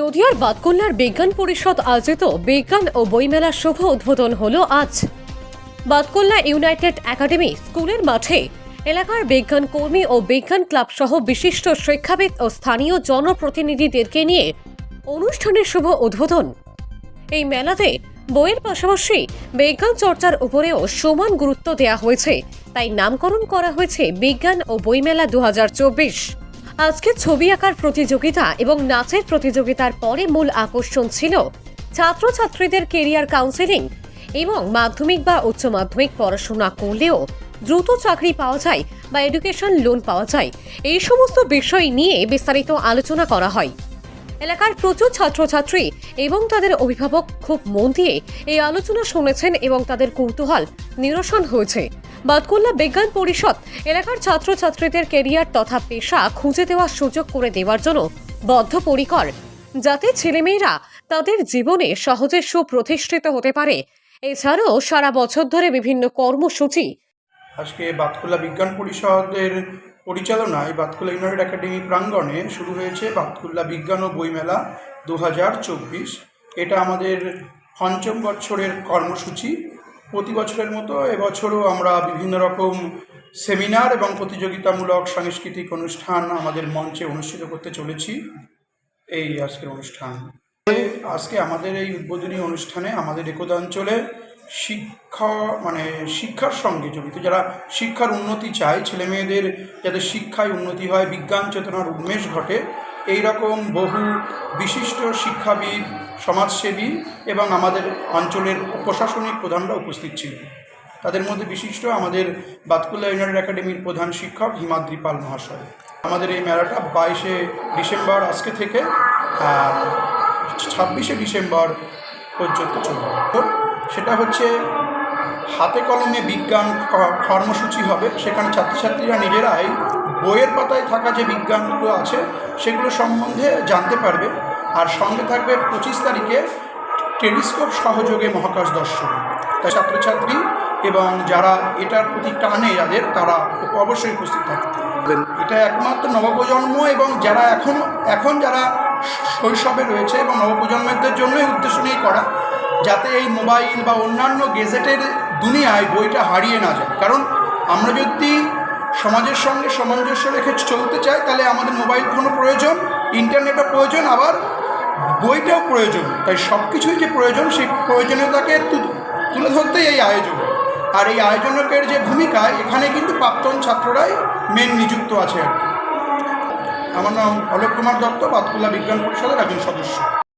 নদিয়ার বাতকল্যার বিজ্ঞান পরিষদ আয়োজিত বিজ্ঞান ও বইমেলার শুভ উদ্বোধন হল আজ। বাতকল্যা ইউনাইটেড একাডেমি স্কুলের মাঠে এলাকার বিজ্ঞান কর্মী ও বিজ্ঞান ক্লাব সহ বিশিষ্ট শিক্ষাবিদ ও স্থানীয় জনপ্রতিনিধিদেরকে নিয়ে অনুষ্ঠানের শুভ উদ্বোধন। এই মেলাতে বইয়ের পাশাপাশি বিজ্ঞান চর্চার উপরেও সমান গুরুত্ব দেওয়া হয়েছে। তাই নামকরণ করা হয়েছে বিজ্ঞান ও বইমেলা দু হাজার চব্বিশ। আজকে ছবি আঁকার প্রতিযোগিতা এবং নাচের প্রতিযোগিতার পরে মূল আকর্ষণ ছিল ছাত্রছাত্রীদের কেরিয়ার কাউন্সেলিং এবং মাধ্যমিক বা উচ্চ মাধ্যমিক পড়াশোনা করলেও দ্রুত চাকরি পাওয়া যায় বা এডুকেশন লোন পাওয়া যায়। এই সমস্ত বিষয় নিয়ে বিস্তারিত আলোচনা করা হয়। এলাকার প্রচুর ছাত্রছাত্রী এবং তাদের অভিভাবক খুব মন দিয়ে এই আলোচনা শুনেছেন এবং তাদের কৌতূহল নিরসন হয়েছে। বাতকুল্লা বিজ্ঞান পরিষদ এলাকার ছাত্রছাত্রীদের কেরিয়ার তথা পেশা খুঁজে দেওয়ার সুযোগ করে দেওয়ার জন্য বদ্ধপরিকর। যাতে ছেলেমেয়েরা তাদের জীবনে সহজে সুপ্রতিষ্ঠিত হতে পারে। এছাড়াও সারা বছর ধরে বিভিন্ন কর্মসূচি আজকে বাতকুল্লা বিজ্ঞান পরিষদের পরিচালনায় বাতকুল্লা ইউনাইটেড একাডেমি প্রাঙ্গণে শুরু হয়েছে বাতকুল্লা বিজ্ঞান ও বইমেলা দু হাজার চব্বিশ। এটা আমাদের পঞ্চম বছরের কর্মসূচি। প্রতি বছরের মতো এবছরও আমরা বিভিন্ন রকম সেমিনার এবং প্রতিযোগিতামূলক সাংস্কৃতিক অনুষ্ঠান আমাদের মঞ্চে অনুষ্ঠিত করতে চলেছি। এই আজকের অনুষ্ঠান। আজকে আমাদের এই উদ্বোধনী অনুষ্ঠানে আমাদের একদাঞ্চলে শিক্ষা মানে শিক্ষার সঙ্গে জড়িত। যারা শিক্ষার উন্নতি চায় ছেলে মেয়েদের যাতে শিক্ষায় উন্নতি হয়, বিজ্ঞান চেতনার উন্মেষ ঘটে এই রকম বহু বিশিষ্ট শিক্ষাবিদ, সমাজসেবী এবং আমাদের অঞ্চলের প্রশাসনিক প্রধানরা উপস্থিত ছিলেন। তাদের মধ্যে বিশিষ্ট আমাদের বাতকুল্লা ইউনাইটেড একাডেমির প্রধান শিক্ষক হিমাদ্রি পাল মহাশয়। আমাদের এই মেলাটা বাইশে ডিসেম্বর আজকে থেকে ছাব্বিশে ডিসেম্বর পর্যন্ত চলবে। সেটা হচ্ছে হাতে কলমে বিজ্ঞান কর্মসূচি হবে, সেখানে ছাত্রছাত্রীরা নিজেরাই বইয়ের পাতায় থাকা যে বিজ্ঞানগুলো আছে, সেগুলো সম্বন্ধে জানতে পারবে। আর সঙ্গে থাকবে পঁচিশ তারিখে টেলিস্কোপ সহযোগে মহাকাশ দর্শন। তাই ছাত্রছাত্রী এবং যারা এটার প্রতি টানে যাদের, তারা অবশ্যই উপস্থিত থাকবে। এটা একমাত্র নবপ্রজন্ম এবং যারা এখন এখন যারা শৈশবে রয়েছে এবং নবপ্রজন্মদের জন্যই উদ্দেশ্য নিয়ে করা যাতে এই মোবাইল বা অন্যান্য গেজেটের দুনিয়ায় বইটা হারিয়ে না যায়। কারণ আমরা যদি সমাজের সঙ্গে সামঞ্জস্য রেখে চলতে চাই, তাহলে আমাদের মোবাইল ফোনও প্রয়োজন, ইন্টারনেটও প্রয়োজন, আবার বইটাও প্রয়োজন। তাই সব কিছুই যে প্রয়োজন, সেই প্রয়োজনীয়তাকে তুলে ধরতেই এই আয়োজন। আর এই আয়োজনকের যে ভূমিকা, এখানে কিন্তু প্রাক্তন ছাত্ররাই মেন নিযুক্ত আছে আর কি। আমার নাম অলোক কুমার দত্ত বাতকুল্লা বিজ্ঞান পরিষদের একজন সদস্য।